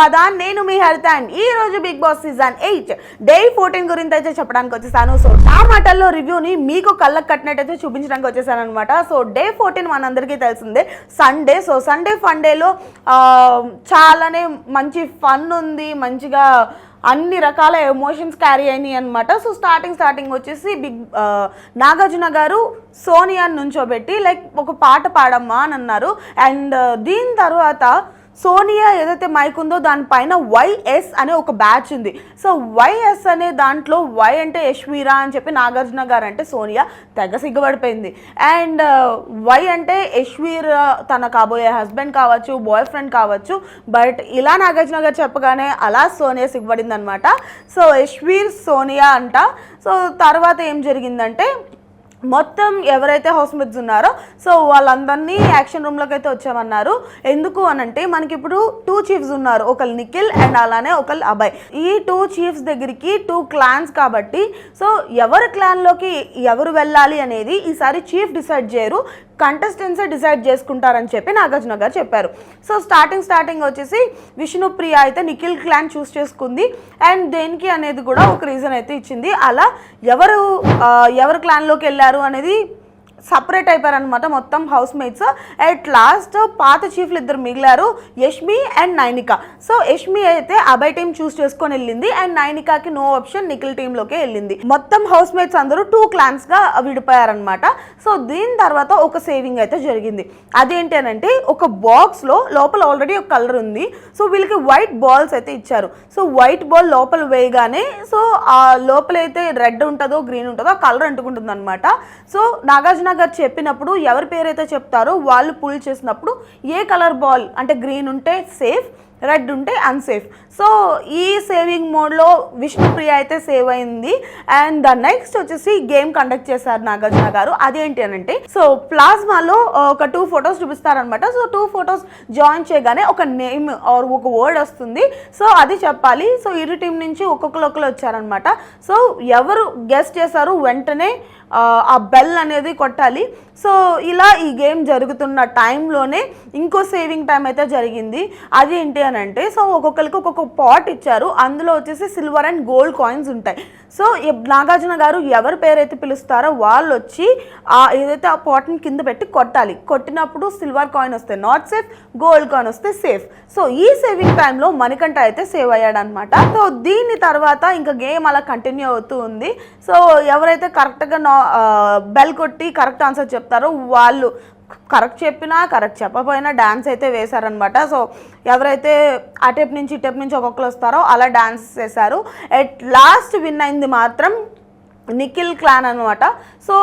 ఆదా నేను మీ హరిత అండ్ ఈ రోజు Big Boss season eight day fourteen గురించి అయితే చెప్పడానికి వచ్చేసాను. సో నా రివ్యూని మీకు కళ్ళకు కట్టినట్టయితే చూపించడానికి వచ్చేసాను అనమాట సో డే ఫోర్టీన్ మనందరికీ తెలిసిందే సండే. సో సండే ఫండేలో చాలానే మంచి ఫన్ ఉంది మంచిగా అన్ని రకాల ఎమోషన్స్ క్యారీ అయినాయి అనమాట సో స్టార్టింగ్ స్టార్టింగ్ వచ్చేసి బిగ్ నాగార్జున గారు సోనియా నుంచోబెట్టి లైక్ ఒక పాట పాడమ్మా అని అన్నారు. అండ్ దీని తర్వాత సోనియా ఏదైతే మైక్ ఉందో దానిపైన వైఎస్ అనే ఒక బ్యాచ్ ఉంది. సో వైఎస్ అనే దాంట్లో వై అంటే యశ్మీరా అని చెప్పి నాగార్జున గారు అంటే సోనియా తెగ సిగ్గుపడిపోయింది. అండ్ వై అంటే యశ్వీర్ తన కాబోయే హస్బెండ్ కావచ్చు బాయ్ ఫ్రెండ్ కావచ్చు బట్ ఇలా నాగార్జున గారు చెప్పగానే అలా సోనియా సిగ్గుపడింది అనమాట సో యశ్వీర్ సోనియా అంట. సో తర్వాత ఏం జరిగిందంటే మొత్తం ఎవరైతే హౌస్ మేట్స్ ఉన్నారో సో వాళ్ళందరినీ యాక్షన్ రూమ్లోకి అయితే వచ్చామన్నారు. ఎందుకు అని అంటే మనకి ఇప్పుడు టూ చీఫ్స్ ఉన్నారు. ఒకళ్ళు నిఖిల్ అండ్ అలానే ఒకళ్ళు అభయ్. ఈ టూ చీఫ్స్ దగ్గరికి టూ క్లాన్స్ కాబట్టి సో ఎవరి క్లాన్లోకి ఎవరు వెళ్ళాలి అనేది ఈసారి చీఫ్ డిసైడ్ చేయరు. కంటెస్టెంట్సే డిసైడ్ చేసుకుంటారని చెప్పి నాగార్జున గారు చెప్పారు. సో స్టార్టింగ్ స్టార్టింగ్ వచ్చేసి విష్ణుప్రియ అయితే నిఖిల్ క్లాన్ చూస్ చేసుకుంది. అండ్ దేనికి అనేది కూడా ఒక రీజన్ అయితే ఇచ్చింది. అలా ఎవరు ఎవరు క్లాన్లోకి వెళ్ళారు అనేది సపరేట్ అయిపోయారనమాట మొత్తం హౌస్ మేట్స్ అట్ లాస్ట్ పాత చీఫ్లు ఇద్దరు మిగిలారు యష్మి అండ్ నైనిక. సో యష్మి అయితే అభయ్ టీం చూస్ చేసుకొని వెళ్ళింది అండ్ నైనికాకి నో ఆప్షన్ నిఖిల్ టీంలోకి వెళ్ళింది. మొత్తం హౌస్ మేట్స్ అందరూ టూ క్లాన్స్గా విడిపోయారనమాట సో దీని తర్వాత ఒక సేవింగ్ అయితే జరిగింది. అదేంటి అని అంటే ఒక బాక్స్లో లోపల ఆల్రెడీ ఒక కలర్ ఉంది. సో వీళ్ళకి వైట్ బాల్స్ అయితే ఇచ్చారు. సో వైట్ బాల్ లోపల వేయగానే సో ఆ లోపల అయితే రెడ్ ఉంటుందో గ్రీన్ ఉంటుందో ఆ కలర్ అంటుకుంటుంది అనమాట సో నాగార్జున గారు చెప్పినప్పుడు ఎవరి పేరైతే చెప్తారో వాళ్ళు పుల్ చేసినప్పుడు ఏ కలర్ బాల్ అంటే గ్రీన్ ఉంటే సేఫ్ రెడ్ ఉంటే అన్సేఫ్ సో ఈ సేవింగ్ మోడ్లో విష్ణుప్రియ అయితే సేవ్ అయింది. అండ్ ద నెక్స్ట్ వచ్చేసి గేమ్ కండక్ట్ చేశారు నాగార్జున గారు. అదేంటి అని అంటే సో ప్లాస్మాలో uh, ఒక టూ ఫొటోస్ చూపిస్తారనమాట సో టూ ఫొటోస్ జాయిన్ చేయగానే ఒక నేమ్ ఆర్ ఒక వర్డ్ వస్తుంది. సో అది చెప్పాలి. సో ఇరు టీం నుంచి ఒక్కొక్కరు ఒకరు వచ్చారనమాట సో ఎవరు గెస్ట్ చేశారు వెంటనే uh, ఆ, బెల్ అనేది కొట్టాలి. సో ఇలా ఈ గేమ్ జరుగుతున్న టైంలోనే ఇంకో సేవింగ్ టైం అయితే జరిగింది. అది ఏంటి అంటే సో ఒక్కొక్కరికి ఒక్కొక్క పాట్ ఇచ్చారు. అందులో వచ్చేసి సిల్వర్ అండ్ గోల్డ్ కాయిన్స్ ఉంటాయి. సో నాగార్జున గారు ఎవరి పేరైతే పిలుస్తారో వాళ్ళు వచ్చి ఆ ఏదైతే ఆ పాట్ని కింద పెట్టి కొట్టాలి. కొట్టినప్పుడు సిల్వర్ కాయిన్ వస్తే నాట్ సేఫ్ గోల్డ్ కాయిన్ వస్తే సేఫ్ సో ఈ సేవింగ్ టైంలో మణికంఠ అయితే సేవ్ అయ్యాడనమాట సో దీని తర్వాత ఇంకా గేమ్ అలా కంటిన్యూ అవుతూ ఉంది. సో ఎవరైతే కరెక్ట్గా నా బెల్ కొట్టి కరెక్ట్ ఆన్సర్ చెప్తారో వాళ్ళు కరెక్ట్ చెప్పినా కరెక్ట్ చెప్పపోయినా డ్యాన్స్ అయితే వేశారనమాట. సో ఎవరైతే ఆ టైప్ నుంచి ఈ టైప్ నుంచి ఒక్కొక్కరు వస్తారో అలా డ్యాన్స్ చేశారు. ఎట్ లాస్ట్ విన్ అయింది మాత్రం నిఖిల్ క్లాన్ అనమాట. సో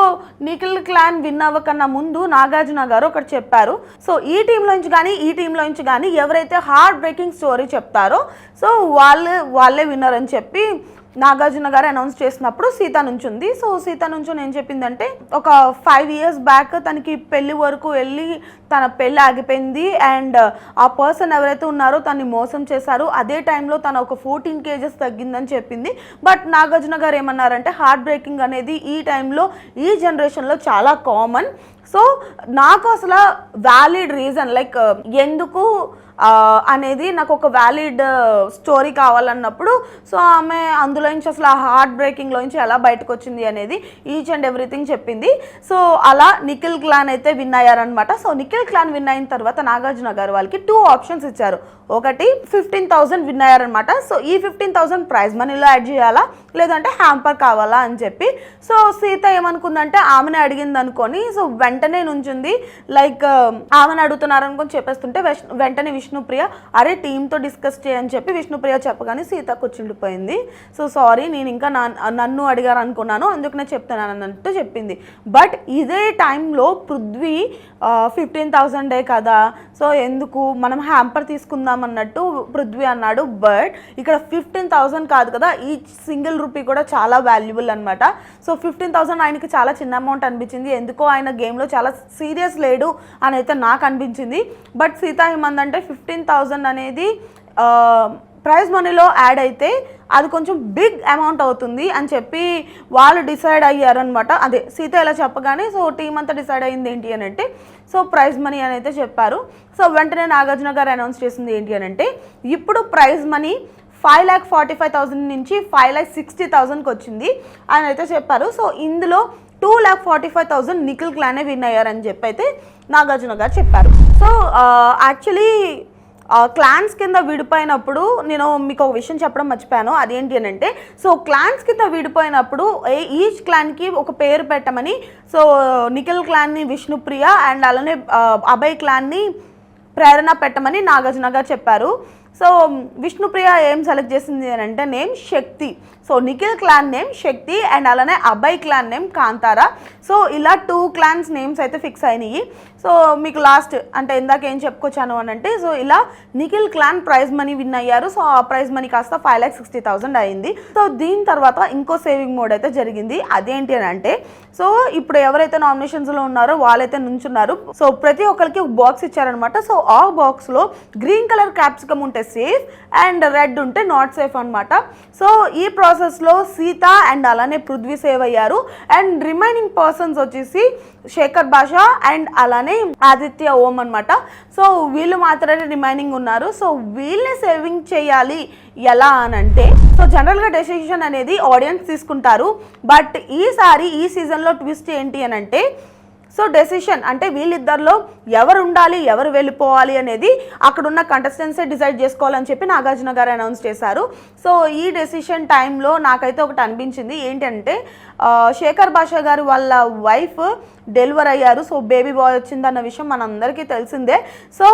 నిఖిల్ క్లాన్ విన్ అవ్వకన్నా ముందు నాగార్జున గారు ఒకటి చెప్పారు. సో ఈ టీంలోంచి కానీ ఈ టీంలోంచి కానీ ఎవరైతే హార్ట్ బ్రేకింగ్ స్టోరీ చెప్తారో సో వాళ్ళే వాళ్ళే విన్నర్ అని చెప్పి నాగార్జున గారు అనౌన్స్ చేసినప్పుడు సీత నుంచి ఉంది సో సీత నుంచి ఏం చెప్పిందంటే ఒక ఫైవ్ ఇయర్స్ బ్యాక్ తనకి పెళ్ళి వరకు వెళ్ళి తన పెళ్ళి ఆగిపోయింది. అండ్ ఆ పర్సన్ ఎవరైతే ఉన్నారో తన్ని మోసం చేశారు. అదే టైంలో తన ఒక ఫోర్టీన్ కేజెస్ తగ్గిందని చెప్పింది. బట్ నాగార్జున గారు ఏమన్నారంటే హార్ట్ బ్రేకింగ్ అనేది ఈ టైంలో ఈ జనరేషన్లో చాలా కామన్ సో నాకు అసలు వ్యాలిడ్ రీజన్ లైక్ ఎందుకు uh, అనేది నాకు ఒక వ్యాలిడ్ స్టోరీ uh, కావాలన్నప్పుడు సో ఆమె అందులోంచి అసలు ఆ హార్ట్ బ్రేకింగ్లోంచి ఎలా బయటకు వచ్చింది అనేది ఈచ్ అండ్ ఎవ్రీథింగ్ చెప్పింది. సో అలా నిఖిల్ క్లాన్ అయితే విన్ అయ్యారనమాట సో నిఖిల్ క్లాన్ విన్ అయిన తర్వాత నాగార్జున అగర్వాల్కి వాళ్ళకి టూ ఆప్షన్స్ ఇచ్చారు. ఒకటి ఫిఫ్టీన్ థౌసండ్ విన్ అయ్యారనమాట సో ఈ ఫిఫ్టీన్ థౌసండ్ ప్రైజ్ మనీలో యాడ్ చేయాలా? లేదంటే హ్యాంపర్ కావాలా అని చెప్పి. సో సీత ఏమనుకుందంటే ఆమెనే అడిగింది అనుకొని సో వెంటనే నుంచింది. లైక్ ఆమెను అడుగుతున్నారు అనుకొని చెప్పేస్తుంటే వెష్- వెంటనే విష్ణుప్రియ అరే టీంతో డిస్కస్ చేయని చెప్పి విష్ణుప్రియ చెప్పగానే సీత కూర్చుండిపోయింది. సో సారీ నేను ఇంకా నా నన్ను అడిగారు అనుకున్నాను అందుకనే చెప్తున్నాను అన్నట్టు చెప్పింది. బట్ ఇదే టైంలో పృథ్వీ ఫిఫ్టీన్ థౌజండే కదా? సో ఎందుకు? మనం హ్యాంపర్ తీసుకుందాం అన్నట్టు పృథ్వీ అన్నాడు బట్ ఇక్కడ ఫిఫ్టీన్ థౌసండ్ కాదు కదా ఈ సింగిల్ రూపీ కూడా చాలా వాల్యుబుల్ అనమాట సో ఫిఫ్టీన్ థౌసండ్ ఆయనకి చాలా చిన్న అమౌంట్ అనిపించింది. ఎందుకో ఆయన గేమ్లో చాలా సీరియస్ లేడు అని అయితే నాకు అనిపించింది. బట్ సీత అంటే ఫిఫ్టీన్ థౌజండ్ అనేది ప్రైజ్ మనీలో యాడ్ అయితే అది కొంచెం బిగ్ అమౌంట్ అవుతుంది అని చెప్పి వాళ్ళు డిసైడ్ అయ్యారనమాట అదే సీత ఇలా చెప్పగానే సో టీం అంతా డిసైడ్ అయింది ఏంటి అని అంటే సో ప్రైజ్ మనీ అని అయితే చెప్పారు. సో వెంటనే నాగార్జున గారు అనౌన్స్ చేసింది ఏంటి అని అంటే ఇప్పుడు prize money five lakh forty five thousand నుంచి ఫైవ్ ల్యాక్ సిక్స్టీ థౌసండ్కి వచ్చింది అని అయితే చెప్పారు. సో ఇందులో two lakh forty five thousand Nikhil క్లానే win అయ్యారని చెప్పి అయితే నాగార్జున గారు చెప్పారు. సో యాక్చువల్లీ క్లాన్స్ కింద విడిపోయినప్పుడు నేను మీకు ఒక విషయం చెప్పడం మర్చిపోయాను. అదేంటి అని అంటే సో క్లాన్స్ కింద విడిపోయినప్పుడు ఈచ్ క్లాన్కి ఒక పేరు పెట్టమని సో నిఖిల్ క్లాన్ని విష్ణుప్రియ అండ్ అలానే అభయ్ క్లాన్ని ప్రేరణ పెట్టమని నాగార్జున గారు చెప్పారు. సో విష్ణుప్రియ ఏం సెలెక్ట్ చేసింది అని అంటే name Shakti so Nikhil clan name Shakti and అలానే Abhay clan name Kantara so ఇలా టూ క్లాన్స్ నేమ్స్ అయితే ఫిక్స్ అయినాయి సో మీకు లాస్ట్ అంటే ఇందాక ఏం చెప్పుకొచ్చాను అని అంటే సో ఇలా Nikhil clan prize money win అయ్యారు సో ఆ ప్రైజ్ మనీ కాస్త ఫైవ్ ల్యాక్ సిక్స్టీ థౌసండ్ అయింది సో దీని తర్వాత ఇంకో సేవింగ్ మోడ్ అయితే జరిగింది. అదేంటి అని అంటే సో ఇప్పుడు ఎవరైతే నామినేషన్స్లో ఉన్నారో వాళ్ళైతే నుంచున్నారు. సో ప్రతి ఒక్కరికి ఒక బాక్స్ ఇచ్చారనమాట సో ఆ బాక్స్లో గ్రీన్ కలర్ క్యాప్సికమ్ ఉంటే సేఫ్ అండ్ రెడ్ ఉంటే నాట్ సేఫ్ అనమాట సో ఈ ప్రాసెస్ ప్రాసెస్లో సీత అండ్ అలానే పృథ్వీ సేవ్ అయ్యారు. అండ్ రిమైనింగ్ పర్సన్స్ వచ్చేసి శేఖర్ భాష అండ్ అలానే ఆదిత్య ఓం అనమాట సో వీళ్ళు మాత్రమే రిమైనింగ్ ఉన్నారు. సో వీళ్ళని సేవింగ్ చేయాలి ఎలా అని అంటే సో జనరల్గా డెసిషన్ అనేది ఆడియన్స్ తీసుకుంటారు. బట్ ఈసారి ఈ సీజన్లో ట్విస్ట్ ఏంటి అని అంటే సో డెసిషన్ అంటే వీళ్ళిద్దరిలో ఎవరు ఉండాలి ఎవరు వెళ్ళిపోవాలి అనేది అక్కడున్న కంటెస్టెంట్సే డిసైడ్ చేసుకోవాలని చెప్పి నాగార్జున గారు అనౌన్స్ చేశారు. సో ఈ డెసిషన్ టైంలో నాకైతే ఒకటి అనిపించింది. ఏంటంటే శేఖర్ భాష గారు వాళ్ళ వైఫ్ డెలివర్ అయ్యారు. సో బేబీ బాయ్ వచ్చిందన్న విషయం మనందరికీ తెలిసిందే. సో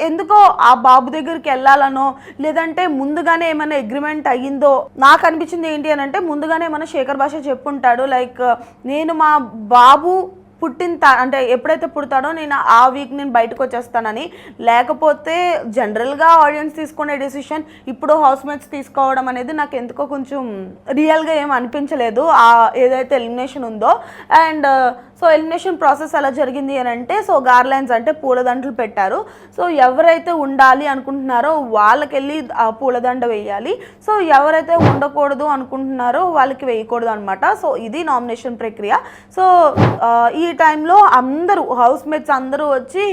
ఎందుకో ఆ బాబు దగ్గరికి వెళ్ళాలనో లేదంటే ముందుగానే ఏమైనా అగ్రిమెంట్ అయ్యిందో నాకు అనిపించింది ఏంటి అని అంటే ముందుగానే ఏమైనా శేఖర్ భాష చెప్పుంటాడు. లైక్ నేను మా బాబు పుట్టిన త- అంటే ఎప్పుడైతే పుడతాడో నేను ఆ వీక్ నేను బయటకు వచ్చేస్తానని. లేకపోతే జనరల్గా ఆడియన్స్ తీసుకునే డెసిషన్ ఇప్పుడు హౌస్ మేట్స్ తీసుకోవడం అనేది నాకు ఎందుకో కొంచెం రియల్గా ఏం అనిపించలేదు. ఆ ఏదైతే ఎలిమినేషన్ ఉందో. అండ్ సో ఎలిమినేషన్ ప్రాసెస్ ఎలా జరిగింది అని అంటే సో గార్లైన్స్ అంటే పూలదండలు పెట్టారు. సో ఎవరైతే ఉండాలి అనుకుంటున్నారో వాళ్ళకి వెళ్ళి ఆ పూలదండ వేయాలి. సో ఎవరైతే ఉండకూడదు అనుకుంటున్నారో వాళ్ళకి వేయకూడదు అనమాట సో ఇది నామినేషన్ ప్రక్రియ. సో ఈ టైంలో అందరూ హౌస్ మేట్స్ అందరూ వచ్చి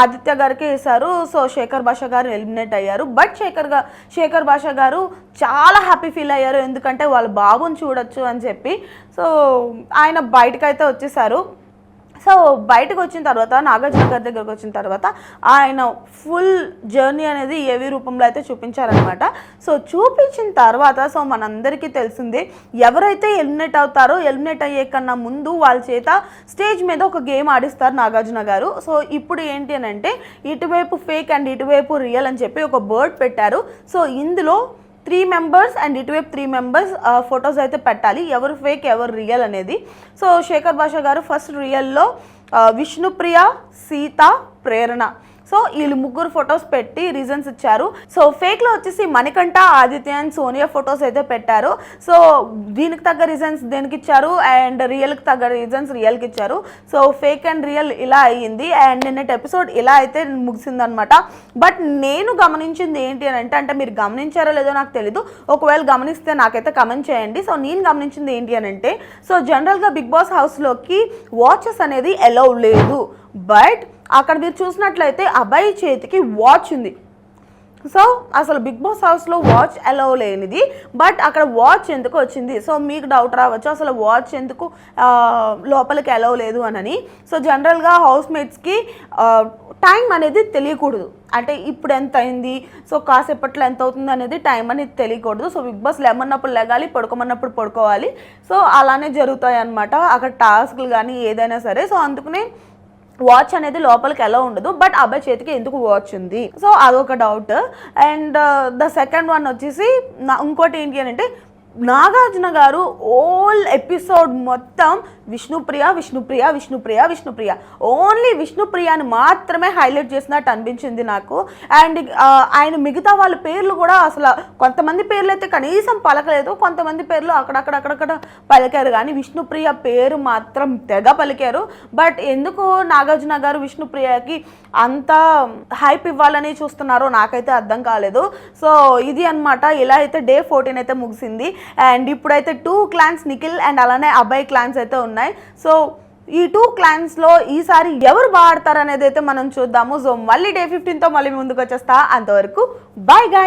ఆదిత్య గారికి వేశారు. సో శేఖర్ భాష గారు ఎలిమినేట్ అయ్యారు. బట్ శేఖర్గా శేఖర్ భాష గారు చాలా హ్యాపీ ఫీల్ అయ్యారు. ఎందుకంటే వాళ్ళ బాబుని చూడొచ్చు అని చెప్పి. సో ఆయన బయటకైతే వచ్చేసారు. సో బయటకు వచ్చిన తర్వాత నాగార్జున గారి దగ్గరకు వచ్చిన తర్వాత ఆయన ఫుల్ జర్నీ అనేది ఏవి రూపంలో అయితే చూపించారనమాట. సో చూపించిన తర్వాత సో మనందరికీ తెలిసిందే ఎవరైతే ఎలిమినేట్ అవుతారో ఎలిమినేట్ అయ్యే కన్నా ముందు వాళ్ళ చేత స్టేజ్ మీద ఒక గేమ్ ఆడిస్తారు నాగార్జున గారు. సో ఇప్పుడు ఏంటి అని అంటే ఇటువైపు ఫేక్ అండ్ ఇటువైపు రియల్ అని చెప్పి ఒక బర్డ్ పెట్టారు. సో ఇందులో త్రీ మెంబర్స్ అండ్ ఇటువైపు త్రీ మెంబర్స్ ఫొటోస్ అయితే పెట్టాలి. ఎవరు ఫేక్ ఎవరు రియల్ అనేది. సో శేఖర్ భాష గారు ఫస్ట్ రియల్లో విష్ణుప్రియ సీత ప్రేరణ. సో వీళ్ళు ముగ్గురు ఫొటోస్ పెట్టి రీజన్స్ ఇచ్చారు. సో ఫేక్లో వచ్చేసి మణికంఠ ఆదిత్య అండ్ సోనియా ఫొటోస్ అయితే పెట్టారు. సో దీనికి తగ్గ రీజన్స్ దేనికి ఇచ్చారు? అండ్ రియల్కి తగ్గ రీజన్స్ రియల్కి ఇచ్చారు. సో ఫేక్ అండ్ రియల్ ఇలా అయ్యింది. అండ్ నిన్నటి ఎపిసోడ్ ఇలా అయితే ముగిసిందనమాట బట్ నేను గమనించింది ఏంటి అని అంటే అంటే మీరు గమనించారో లేదో నాకు తెలీదు. ఒకవేళ గమనిస్తే నాకైతే కమెంట్ చేయండి. సో నేను గమనించింది ఏంటి అని అంటే సో జనరల్గా బిగ్ బాస్ హౌస్లోకి వాచెస్ అనేది అలౌ లేదు. బట్ అక్కడ మీరు చూసినట్లయితే అబ్బాయి చేతికి వాచ్ ఉంది. సో అసలు బిగ్ బాస్ హౌస్లో వాచ్ అలౌ లేనిది బట్ అక్కడ వాచ్ ఎందుకు వచ్చింది? సో మీకు డౌట్ రావచ్చు అసలు వాచ్ ఎందుకు లోపలికి అలౌ లేదు అనని. సో జనరల్గా హౌస్ మేట్స్కి టైం అనేది తెలియకూడదు. అంటే ఇప్పుడు ఎంత అయింది? సో కాసేపట్లో ఎంత అవుతుంది అనేది టైం అనేది తెలియకూడదు. సో బిగ్ బాస్ లేమన్నప్పుడు లెగాలి పడుకోమన్నప్పుడు పడుకోవాలి. సో అలానే జరుగుతాయి అన్నమాట అక్కడ టాస్క్లు కానీ ఏదైనా సరే. సో అందుకనే వాచ్ అనేది లోపలికి ఎలా ఉండదు బట్ అబ్బాయి చేతికి ఎందుకు వాచ్ ఉంది? సో అదొక doubt and the second one వచ్చేసి ఇంకోటి ఏంటి అని అంటే నాగార్జున గారు ఓల్ ఎపిసోడ్ మొత్తం విష్ణుప్రియ విష్ణుప్రియ విష్ణుప్రియ విష్ణుప్రియ. ఓన్లీ విష్ణుప్రియని మాత్రమే హైలైట్ చేసినట్టు అనిపించింది నాకు. అండ్ ఆయన మిగతా వాళ్ళ పేర్లు కూడా అసలు కొంతమంది పేర్లు అయితే కనీసం పలకలేదు కొంతమంది పేర్లు అక్కడక్కడ అక్కడక్కడ పలికారు. కానీ విష్ణుప్రియ పేరు మాత్రం తెగ పలికారు. బట్ ఎందుకు నాగార్జున గారు విష్ణుప్రియకి అంత హైప్ ఇవ్వాలని చూస్తున్నారో నాకైతే అర్థం కాలేదు. సో ఇది అన్నమాట. ఇలా అయితే డే ఫోర్టీన్ అయితే ముగిసింది. అండ్ ఇప్పుడైతే టూ క్లాన్స్ నిఖిల్ అండ్ అలానే అబ్బాయి క్లాన్స్ అయితే ఉన్నాయి. సో ఈ టూ క్లాన్స్లో ఈసారి ఎవరు బాగా అనేది అయితే మనం చూద్దాము. సో మళ్ళీ డే ఫిఫ్టీన్తో మళ్ళీ ముందుకు వచ్చేస్తా. అంతవరకు బాయ్ గాయ్